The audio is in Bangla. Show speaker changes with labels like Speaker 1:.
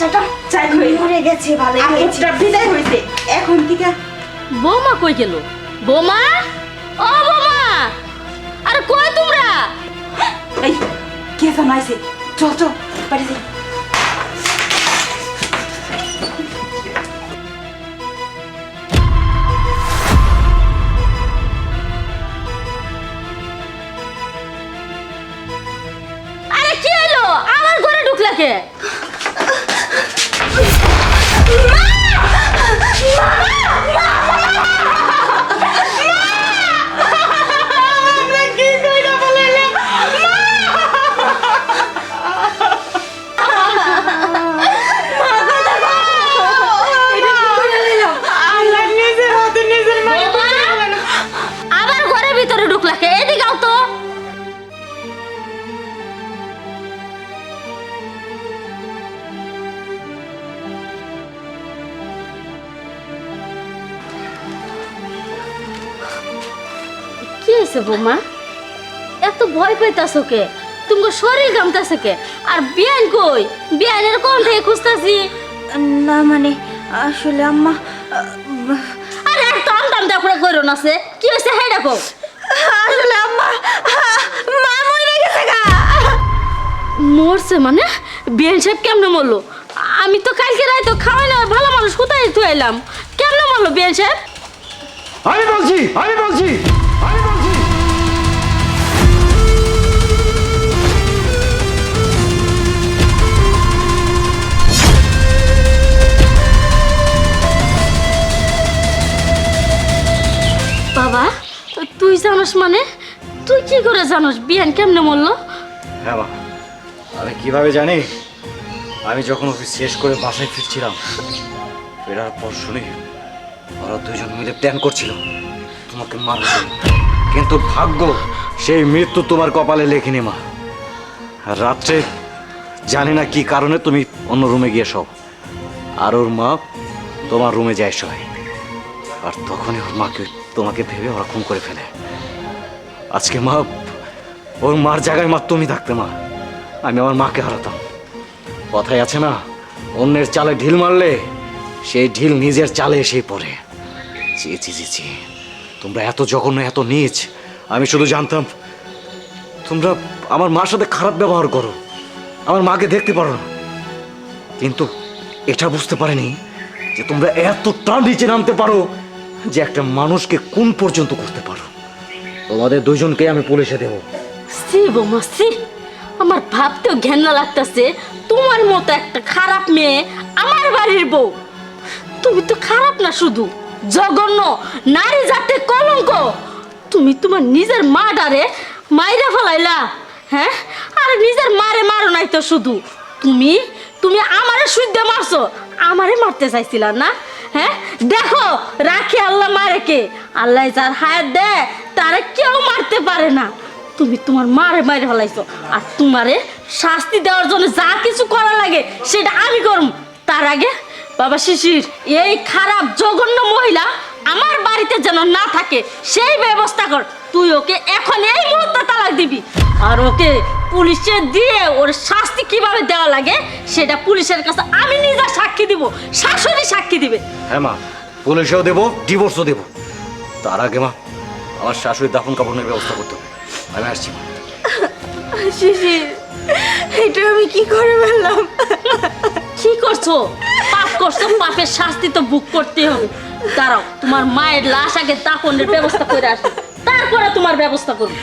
Speaker 1: বাচ্চাটা
Speaker 2: চাই হয়ে
Speaker 1: মরে গেছে ভালোই হয়েছে।
Speaker 2: বিদায় হইছে। এখন থেকে
Speaker 3: বৌমা কই গেল? বৌমা? ও বৌমা! আরে কই তোমরা?
Speaker 2: এই কে জানাইছে চল চল বাড়ি যাই।
Speaker 3: আরে কি হলো আমার ঘরে ঢুকলা কে? হয়েছে বৌমা? এত ভয় পাইতাছো কে? তুমি শরীর গামতাছে কে? আর বিয়ান কই? বিয়ানের কোন থেকে খুঁজতাছি?
Speaker 1: না মানে আসলে আম্মা
Speaker 3: আরে আর টান টান দেখো করো না সে। কি হয়েছে হ্যাঁ দেখো।
Speaker 1: আসলে আম্মা মা মরে গেছে গা।
Speaker 3: মরছে মানে? বিয়ান সাহেব কেমনে মরলো? আমি তো কালকে রায় তো খাওয়াই না ভালো মানুষ কোথায় তুই এলাম? কেমনে মরলো বিয়ান সাহেব?
Speaker 4: আমি বলছি আমি বলছি আমি বলছি।
Speaker 3: বাবা তুই জানোস মানে? তুই কি করে জানোস? বিয়ান কেমনে মরলো?
Speaker 4: হ্যাঁ মা আমি কীভাবে জানি? আমি যখন অফিস শেষ করে বাসায় ফিরছিলাম, ফেরার পর শুনি ওরা দুজন মিলে প্ল্যান করছিল, তোমাকে মারার কিন্তু ভাগ্য, সেই মৃত্যু তোমার কপালে লেখিনি মা। রাত্রে জানি না কি কারণে তুমি অন্য রুমে গিয়ে সব আর ওর মা তোমার রুমে যায় সবাই। আর তখনই ওর মাকে তোমাকে ভেবে ওরা খুন করে ফেলে। আজকে মা, ওর মার জায়গায় মা, তুমি থাকতে মা। আমি আমার মাকে হারাতাম। কথাই আছে না, অন্যের চালে ঢিল মারলে সেই ঢিল নিজের চালে এসেই পড়ে। জি জি জি জি তোমরা এত জঘন্য, এত নিচ, আমি শুধু জানতাম, তোমরা আমার মার সাথে খারাপ ব্যবহার করো, আমার মাকে দেখতে পারো না। কিন্তু এটা বুঝতে পারিনি যে তোমরা এতটা নিচে নামতে পারো যে একটা মানুষকে কোন পর্যন্ত করতে পারো? তোমাদের দুজনকে আমি পুলিশে দেবো।
Speaker 3: সি বৌমা সি আমার ভাবতেও ঘেন্না লাগতেছে, তোমার মতো একটা খারাপ মেয়ে আমার বাড়ির বউ। তুমি তো খারাপ না শুধু, জঘন্য, নারী জাতে কলঙ্ক। তুমি তোমার নিজের মা ডারে মাইরে ফেলাইলা হ্যাঁ? আর নিজের মারে মারো নাই তো শুধু। তুমি তুমি আমারে সুদ্ধে মারছো, আমারে মারতে চাইছিলা না? হ্যাঁ? দেখো, রাখি আল্লাহ মারে কে? আল্লাহ যার হায়াত দেয়, তারা কেউ মারতে পারে না। তুমি তোমার মারে মারে ফেলাইছো। আর তোমারে শাস্তি দেওয়ার জন্য যা কিছু করা লাগে, সেটা আমি করব। তার আগে বাবা শিশির, এই খারাপ জঘন্য মহিলা আমার বাড়িতে যেন না থাকে সেই ব্যবস্থা কর। তুই ওকে এখন এই মুহূর্তে তালাক দিবি। আর ওকে পুলিশে দিয়ে ওর শাস্তি কীভাবে দেওয়া লাগে সেটা পুলিশের কাছে আমি নিজে সাক্ষী দিব শাশুড়ি সাক্ষী দিবে।
Speaker 4: হ্যাঁ মা পুলিশেও দেবো ডিভোর্সও দেবো। তার আগে মা আমার শাশুড়ি দাফন কাপড়ের ব্যবস্থা করতে হবে। আমি আসছি
Speaker 1: শিশির এটা আমি কি করে বললাম?
Speaker 3: কি করছ? করছ, পাপের শাস্তি তো বুক করতে হবে। দাঁড়াও, তোমার মায়ের লাশ আগে দাফনের ব্যবস্থা করে আসো। তারপরে তোমার ব্যবস্থা করব।